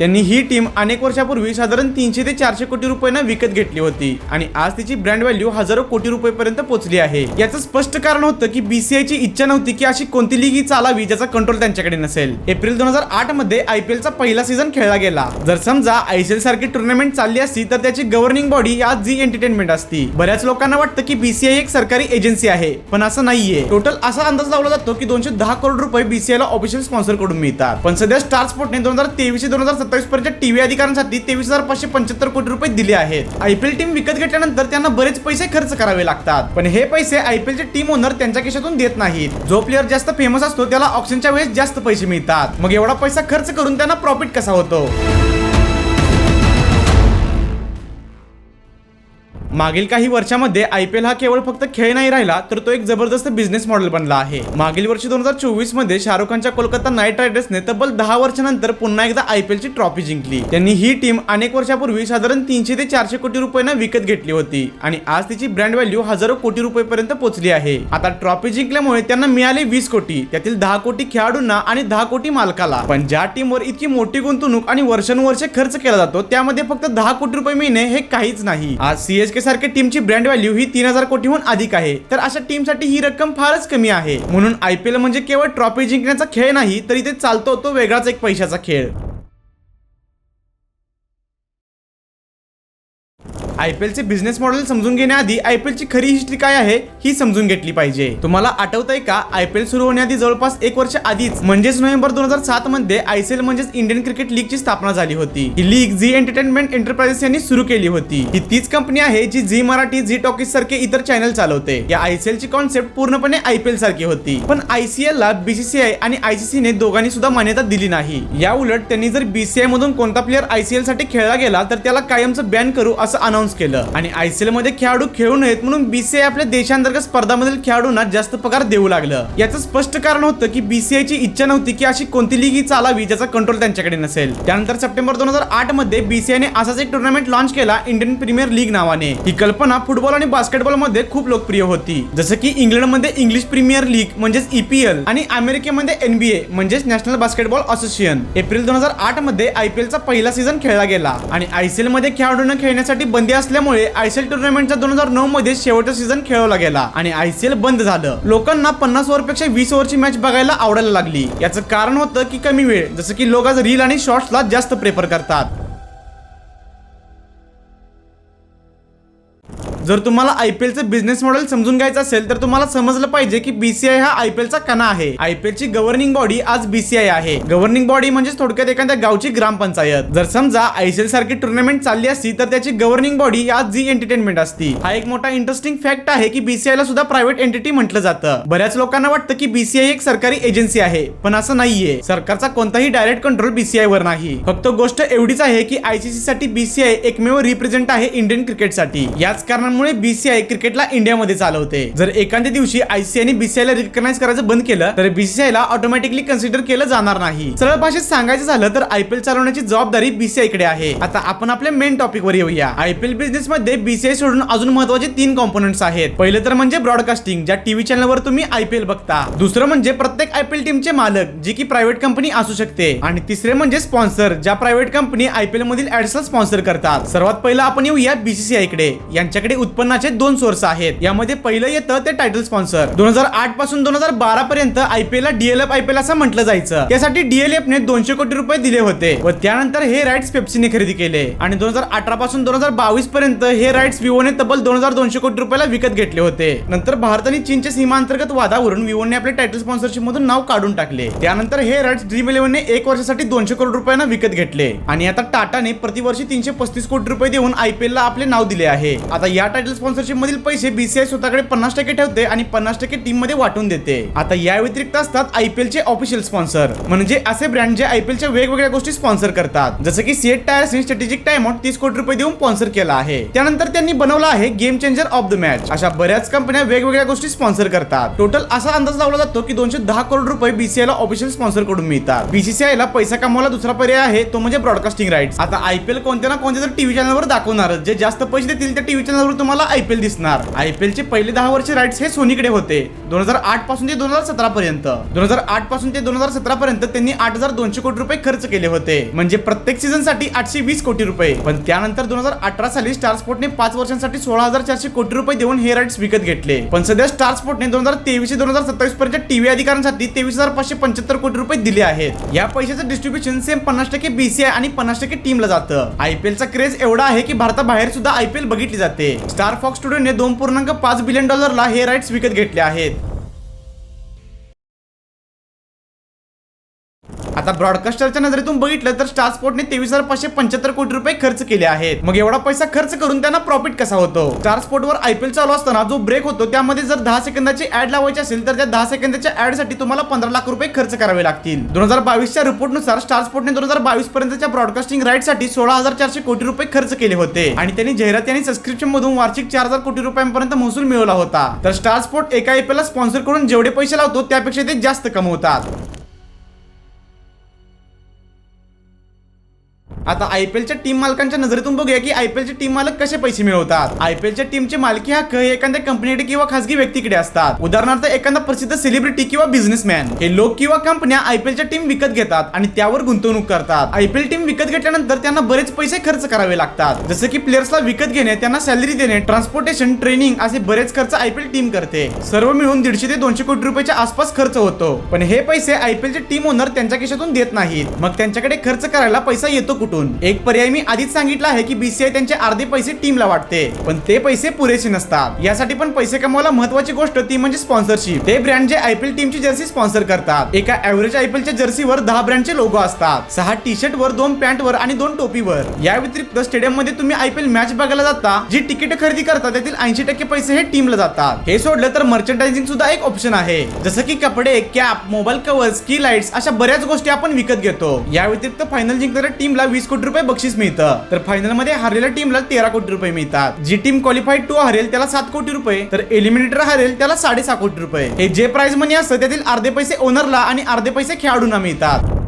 त्यांनी ही टीम अनेक वर्षापूर्वी साधारण तीनशे ते चारशे कोटी रुपयांना विकत घेतली होती. आणि आज तिची ब्रँड व्हॅल्यू हजारो कोटी रुपयेपर्यंत पोहोचली आहे. याचं स्पष्ट कारण होतं की बीसीआयची इच्छा नव्हती की अशी कोणती लीग चालावी ज्याचा कंट्रोल त्यांच्याकडे नसेल. एप्रिल दोन हजार आठमध्ये आयपीएलचा पहिला सीझन खेळला गेला. जर समजा आयसीएल सारखी टुर्नामेंट चालली असती तर त्याची गव्हर्निंग बॉडी आज जी एंटरटेनमेंट असती. बऱ्याच लोकांना वाटतं की बीसीआय एक सरकारी एजन्सी आहे पण असं नाहीये. टोटल असा अंदाज लावला जातो की दोनशे दहा करोड रुपये बीसीआय ला ऑफिशियल स्पॉन्सरकडून मिळतात. पण सध्या स्टार स्पोर्टने दोन हजार तेवीस दोन हजार सत्तावीस पर्यंत टीव्ही अधिकाऱ्यांसाठी तेवीस हजार पाचशे पंच्याहत्तर कोटी रुपये दिले आहेत. आयपीएल टीम विकत घेतल्यानंतर त्यांना बरेच पैसे खर्च करावे लागतात. पण हे पैसे आयपीएलचे टीम ओनर त्यांच्या खिशातून देत नाहीत. जो प्लेअर जास्त फेमस असतो त्याला ऑप्शनच्या वेळेस जास्त पैसे मिळतात. मग एवढा पैसा खर्च करून त्यांना प्रॉफिट कसा होतो? मागील काही वर्षामध्ये आयपीएल हा केवळ फक्त खेळ नाही राहिला तर तो एक जबरदस्त बिझनेस मॉडेल बनला आहे. मागील वर्षी दोन हजार चोवीसमध्ये शाहरुख खानच्या कोलकाता नाईट रायडर्सने तब्बल दहा वर्षानंतर पुन्हा एकदा आयपीएल ची ट्रॉफी जिंकली. त्यांनी ही टीम अनेक वर्षापूर्वी साधारण तीनशे ते चारशे कोटी रुपयांना विकत घेतली होती आणि आज तिची ब्रँड व्हॅल्यू हजारो कोटी रुपयेपर्यंत पोहोचली आहे. आता ट्रॉफी जिंकल्यामुळे त्यांना मिळाले वीस कोटी त्यातील दहा कोटी खेळाडूंना आणि दहा कोटी मालकाला. पण ज्या टीमवर इतकी मोठी गुंतवणूक आणि वर्षानुवर्षे खर्च केला जातो त्यामध्ये फक्त दहा कोटी रुपये मिळणे हे काहीच नाही. आज सीएसके सारख्या टीमची ब्रँड व्हॅल्यू ही तीन हजार कोटीहून अधिक आहे. तर अशा टीमसाठी ही रक्कम फारच कमी आहे. म्हणून आयपीएल म्हणजे केवळ ट्रॉफी जिंकण्याचा खेळ नाही तर इथे चालतो तो वेगळाच एक पैशाचा खेळ. आयपीएल चे बिझनेस मॉडेल समजून घेण्याआधी आयपीएल ची खरी हिस्ट्री काय आहे ही समजून घेतली पाहिजे. तुम्हाला आठवतंय का आयपीएल सुरू होण्याआधी जवळपास एक वर्ष आधीच म्हणजेच नोव्हेंबर दोन हजार सात मध्ये आयसीएल म्हणजेच इंडियन क्रिकेट लीग ची स्थापना झाली होती. ही लीग झी एंटरटेनमेंट एंटरप्राइजेस यांनी सुरू केली होती. ही तीच कंपनी आहे जी झी मराठी झी टॉकीज सारखे इतर चॅनल चालवते. या आयसीएल ची कॉन्सेप्ट पूर्णपणे आयपीएल सारखी होती. पण आयसीएल ला बीसीसीआय आणि आयसीसी ने दोघांनी सुद्धा मान्यता दिली नाही. या उलट त्यांनी जर बीसीआय मधून कोणता प्लेअर आयसीएलसाठी खेळला गेला तर त्याला कायमचं बॅन करू असं अनाऊन्स केलं. आणि आयसीएलमध्ये खेळाडू खेळू नयेत म्हणून बीसीआय आपल्या देशांतर्गत स्पर्धामधील खेळाडूंना जास्त पगार देऊ लागलं. याचं स्पष्ट कारण होतं की बीसीआयची इच्छा नव्हती की अशी कोणती लीग ही चालावी ज्याचा कंट्रोल त्यांच्याकडे नसेल. त्यानंतर सप्टेंबर दोन हजार आठमध्ये बीसीआयने असाच एक टुर्नामेंट लॉन्च केला इंडियन प्रीमियर लीग नावाने. ही कल्पना फुटबॉल आणि बास्केटबॉलमध्ये खूप लोकप्रिय होती. जसं की इंग्लंडमध्ये इंग्लिश प्रीमियर लीग म्हणजेच ईपीएल आणि अमेरिकेमध्ये एनबीए म्हणजेच नॅशनल बास्केटबॉल असोसिएशन एप्रिल दोन हजार आठमध्ये आयपीएलचा पहिला सीझन खेळला गेला. आणि आयसीएलमध्ये खेळाडूंना खेळण्यासाठी बंदी असल्यामुळे आयसीएल टुर्नामेंटचा दोन हजार नऊ मध्ये शेवटचा सीझन खेळवला गेला आणि आयसीएल बंद झालं. लोकांना पन्नास ओव्हरपेक्षा वीस ओव्हरची मॅच बघायला आवडायला लागली. याचं कारण होतं की कमी वेळ जसं की लोक आज रील आणि शॉर्ट्सला जास्त प्रेफर करतात. जर तुम्हाला आय पी एलचं बिझनेस मॉडेल समजून घ्यायचं असेल तर तुम्हाला समजलं पाहिजे की बीसीआय हा आयपीएल चा कणा आहे. आयपीएल ची गव्हर्निंग बॉडी आज बीसीआय आहे. गव्हर्निंग बॉडी म्हणजे थोडक्यात एखाद्या गावची ग्रामपंचायत. जर समजा आयसीएल सारखी टुर्नामेंट चालली असती तर त्याची गव्हर्निंग बॉडी आज जी एंटरटेनमेंट असती. हा एक मोठा इंटरेस्टिंग फॅक्ट आहे की बीसीआय ला सुद्धा प्रायव्हेट एंटिटी म्हटलं जातं. बऱ्याच लोकांना वाटतं की बीसीआय एक सरकारी एजन्सी आहे पण असं नाहीये. सरकारचा कोणताही डायरेक्ट कंट्रोल बीसीआय वर नाही. फक्त गोष्ट एवढीच आहे की आयसीसी साठी बीसीआय एकमेव रिप्रेझेंट आहे इंडियन क्रिकेटसाठी याच कारणामुळे बीसीआय क्रिकेटला इंडियामध्ये चालवते. जर एखाद्या दिवशी आयसीआयने बीसीआय ला रिकग्नाइज करायचं बंद केलं तर बीसीआय ला ऑटोमॅटिकली कन्सिडर केलं जाणार नाही. सरळ भाषेत सांगायचं झालं तर आयपीएल चालवण्याची जबाबदारी बीसीआयकडे आहे. आता आपण आपल्या मेन टॉपिक वर येऊया. आयपीएल बिझनेस मध्ये बीसीआय सोडून अजून महत्त्वाचे तीन कॉम्पोनंट्स आहेत. पहिलं तर म्हणजे ब्रॉडकास्टिंग ज्या टीव्ही चॅनलवर तुम्ही आयपीएल बघता. दुसरं म्हणजे प्रत्येक आयपीएल टीमचे मालक जी की प्रायव्हेट कंपनी असू शकते. आणि तिसरे म्हणजे स्पॉन्सर ज्या प्रायव्हेट कंपनी आयपीएल मधील ऍड्सला स्पॉन्सर करतात. सर्वात पहिला आपण येऊया बीसीसीआयकडे. यांच्याकडे उत्पन्नाचे दोन सोर्स आहेत. यामध्ये पहिलं येतं ते टायटल स्पॉन्सर दोन हजार आठपासून दोन हजार बारा पर्यंत आयपीएल ला डीएलएफ आयपीएल असं म्हटलं जायचं. त्यासाठी डीएलएफ ने दोनशे कोटी रुपये दिले होते. व त्यानंतर हे राईट्स पेप्सीने खरेदी केले. आणि दोन हजार अठरा पासून दोन हजार बावीस पर्यंत हे राईट्स विवोने तब्बल दोन हजार दोनशे कोटी रुपयाला विकत घेतले होते. नंतर भारत आणि चीनच्या सीमांतर्गत वादावरून विवोने आपले टायटल स्पॉन्सरशिप मधून नाव काढून टाकले. त्यानंतर हे राईट्स ड्रीम इलेव्हनने एक वर्षासाठी दोनशे करोड रुपयांना विकत घेतले. आणि आता टाटाने प्रतिवर्षी तीनशे पस्तीस कोटी रुपये देऊन आयपीएल ला आपले नाव दिले आहे. आता या टायटल स्पॉन्सरशिप मधील पैसे बीसीआय स्वतःकडे पन्नास टक्के ठेवते आणि पन्नास टक्के टीममध्ये वाटून देते. आता या व्यतिरिक्त असतात आयपीएल चे ऑफिशियल स्पॉन्सर म्हणजे असे ब्रँड जे आयपीएल च्या वेगवेगळ्या गोष्टी स्पॉन्सर करतात. जसं की CEAT tyres strategic time out तीस कोटी रुपये देऊन स्पॉन्सर केला आहे. त्यानंतर त्यांनी बनवला आहे game changer of the match अशा बऱ्याच कंपन्या वेगवेगळ्या गोष्टी स्पॉन्सर करतात. टोटल असा अंदाज लावला जातो की दोनशे दहा करोड रुपये बीसीआय ला ऑफिशियल स्पॉन्सरकडून मिळतात. बीसीसीआय ला पैसा कमवायला दुसरा पर्याय आहे तो म्हणजे ब्रॉडकास्टिंग राईट्स आता आयपीएल कोणत्या ना कोणत्या तर टीव्ही चॅनलवर दाखवणार जे जास्त पैसे देतील त्या टीव्ही चॅनलवर तुम्हाला आयपीएल दिसणार. आय पी एलचे पहिले दहा वर्ष राईट्स हे सोनीकडे होते. दोन हजार आठपासून ते दोन हजार सतरा पर्यंत. दोन हजार आठपासून ते दोन हजार सतरा पर्यंत त्यांनी आठ हजार दोनशे कोटी रुपये खर्च केले होते. म्हणजे प्रत्येक सीझनसाठी आठशे वीस कोटी रुपये. पण त्यानंतर दोन हजार अठरा साली स्टार स्पोर्टने पाच वर्षांसाठी सोळा हजार चारशे कोटी रुपये देऊन हे राईट्स विकत घेतले. पण सध्या स्टार स्पोर्टने दोन हजार तेवीस दोन हजार सत्तावीस पर्यंत टीव्ही अधिकारांसाठी तेवीस हजार पाचशे पंच्याहत्तर कोटी रुपये दिले आहेत. या पैशाचं डिस्ट्रीब्युशन सेम पन्नास टक्के बीसीआय आणि पन्नास टक्के टीमला जातं. आयपीएलचा क्रेज एवढा आहे की भारताबाहेर सुद्धा आयपीएल बघितली जाते. स्टार फॉक्स स्टुडिओने दोन पूर्णांक पाच बिलियन डॉलरला हे राईट्स विकत घेतले आहेत. आता ब्रॉडकास्टरच्या नजरेतून बघितलं तर स्टार स्पोर्टने तेवीस हजार पाचशे पंच्याहत्तर कोटी रुपये खर्च केले आहेत. मग एवढा पैसा खर्च करून त्यांना प्रॉफिट कसा होतो? स्टार स्पोर्ट वर आयपीएल चालू असताना जो ब्रेक होतो त्यामध्ये जर दहा सेकंदाची ऍड लावायची असेल तर त्या दहा सेकंदाच्या ऍडसाठी तुम्हाला पंधरा लाख रुपये खर्च करावे लागतील. दोन हजार बावीसच्या रिपोर्टनुसार स्टार स्पोर्टने दोन हजार बावीस पर्यंतच्या ब्रॉडकास्टिंग राईटसाठी सोळा हजार चारशे कोटी रुपये खर्च केले होते. आणि त्यांनी जाहिराती आणि सबस्क्रिप्शन मधून वार्षिक चार हजार कोटी रुपयांपर्यंत महसूल मिळवला होता. तर स्टार स्पोर्ट एका आयपीएल ला स्पॉन्सर करून जेवढे पैसे लावतो त्यापेक्षा ते जास्त कमवतात. आता आयपीएलच्या टीम मालकांच्या नजरेतून बघूया की आयपीएलचे टीम मालक कसे पैसे मिळवतात. आयपीएलच्या टीमची मालकी हक्क हे एखाद्या कंपनीकडे किंवा खासगी व्यक्तीकडे असतात. उदाहरणार्थ एखादा प्रसिद्ध सेलिब्रिटी किंवा बिझनेसमॅन हे लोक किंवा कंपन्या आयपीएलच्या टीम विकत घेतात आणि त्यावर गुंतवणूक करतात. आयपीएल टीम विकत घेतल्यानंतर त्यांना बरेच पैसे खर्च करावे लागतात. जसं की प्लेयर्सला विकत घेणे त्यांना सॅलरी देणे ट्रान्सपोर्टेशन ट्रेनिंग असे बरेच खर्च आयपीएल टीम करते. सर्व मिळून दीडशे ते दोनशे कोटी रुपयाच्या आसपास खर्च होतो. पण हे पैसे आयपीएलचे टीम ओनर त्यांच्या खिशातून देत नाहीत. मग त्यांच्याकडे खर्च करायला पैसा येतो कुठून? एक पर्याय मी आधीच सांगितला आहे की बीसीआय त्यांचे अर्धे पैसे टीमला वाटते. पण ते पैसे पुरेसे नसतात. यासाठी पण पैसे कमवायला महत्वाची गोष्ट ती म्हणजे स्पॉन्सरशिप ते ब्रँड जे आयपीएल टीमची जर्सी स्पॉन्सर करतात. एका एव्हरेज आयपीएलच्या जर्सीवर दहा ब्रँडचे लोगो असतात. सहा टी शर्ट वर दोन पॅन्ट वर आणि दोन टोपीवर. या व्यतिरिक्त स्टेडियममध्ये तुम्ही आयपीएल मॅच बघायला जाता जी तिकीट खरेदी करता त्यातील ऐंशी टक्के पैसे हे टीमला जातात. हे सोडलं तर मर्चंडायझिंग सुद्धा एक ऑप्शन आहे. जसं की कपडे cap mobile cover ski lights अशा बऱ्याच गोष्टी आपण विकत घेतो. या व्यतिरिक्त फायनल जिंकणाऱ्या टीमला वीस कोटी रुपये बक्षीस मिळतं. तर फायनलमध्ये हरलेल्या टीमला तेरा कोटी रुपये मिळतात. जी टीम क्वालिफाईड टू हरेल त्याला सात कोटी रुपये. तर एलिमिनेटर हरेल त्याला साडेसहा कोटी रुपये. हे जे प्राइस मनी असतं त्यातील अर्धे पैसे ओनरला आणि अर्धे पैसे खेळाडूंना मिळतात.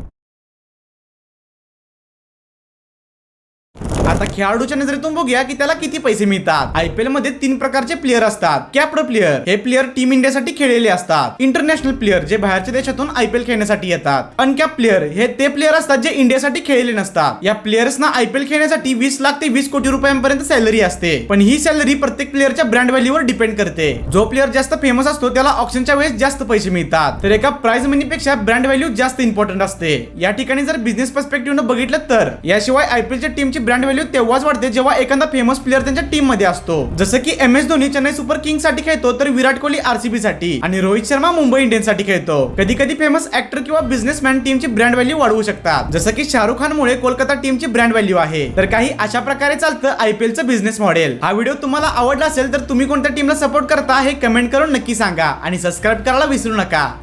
खेळाडूच्या नजरेतून बघूया की त्याला किती पैसे मिळतात. आयपीएलमध्ये तीन प्रकारचे प्लेयर असतात. कॅप्ड प्लेयर हे प्लेयर टीम इंडियासाठी खेळलेले असतात. इंटरनॅशनल प्लेयर जे बाहेरच्या देशातून आयपीएल खेळण्यासाठी येतात. अनकॅप प्लेयर हे ते प्लेयर असतात जे इंडियासाठी खेळलेले नसतात. या प्लेयर्सना आयपीएल खेळण्यासाठी वीस लाख ते वीस कोटी रुपयांपर्यंत सॅलरी असते. पण ही सॅलरी प्रत्येक प्लेअरच्या ब्रँड व्हॅल्यूवर डिपेंड करते. जो प्लेअर जास्त फेमस असतो त्याला ऑप्शनच्या वेळेस जास्त पैसे मिळतात. तर एका प्राइस मनीपेक्षा ब्रँड व्हॅल्यू जास्त इम्पॉर्टंट असते. या ठिकाणी जर बिझनेस पर्स्पेक्टिव्ह बघितलं तर याशिवाय आयपीएलच्या टीमची ब्रँड व्हॅल्यू तेव्हाच वाटते जेव्हा एखादा फेमस प्लेअर त्यांच्या टीममध्ये असतो. जसं की M S Dhoni Chennai super किंगसाठी खेळतो तर विराट कोहली आरसीबी साठी. आणि रोहित शर्मा मुंबई इंडियन्ससाठी खेळतो. कधी कधी फेमस ऍक्टर किंवा बिझनेसमॅन टीमची ब्रँड व्हॅल्यू वाढवू शकतात. जसं की शाहरुख खान मुळे कोलकाता टीमची ब्रँड व्हॅल्यू आहे. तर काही अशा प्रकारे चालतं आयपीएलचं बिझनेस मॉडेल हा व्हिडिओ तुम्हाला आवडला असेल तर तुम्ही कोणत्या टीमला सपोर्ट करता हे कमेंट करून नक्की सांगा. आणि सबस्क्राईब करायला विसरू नका.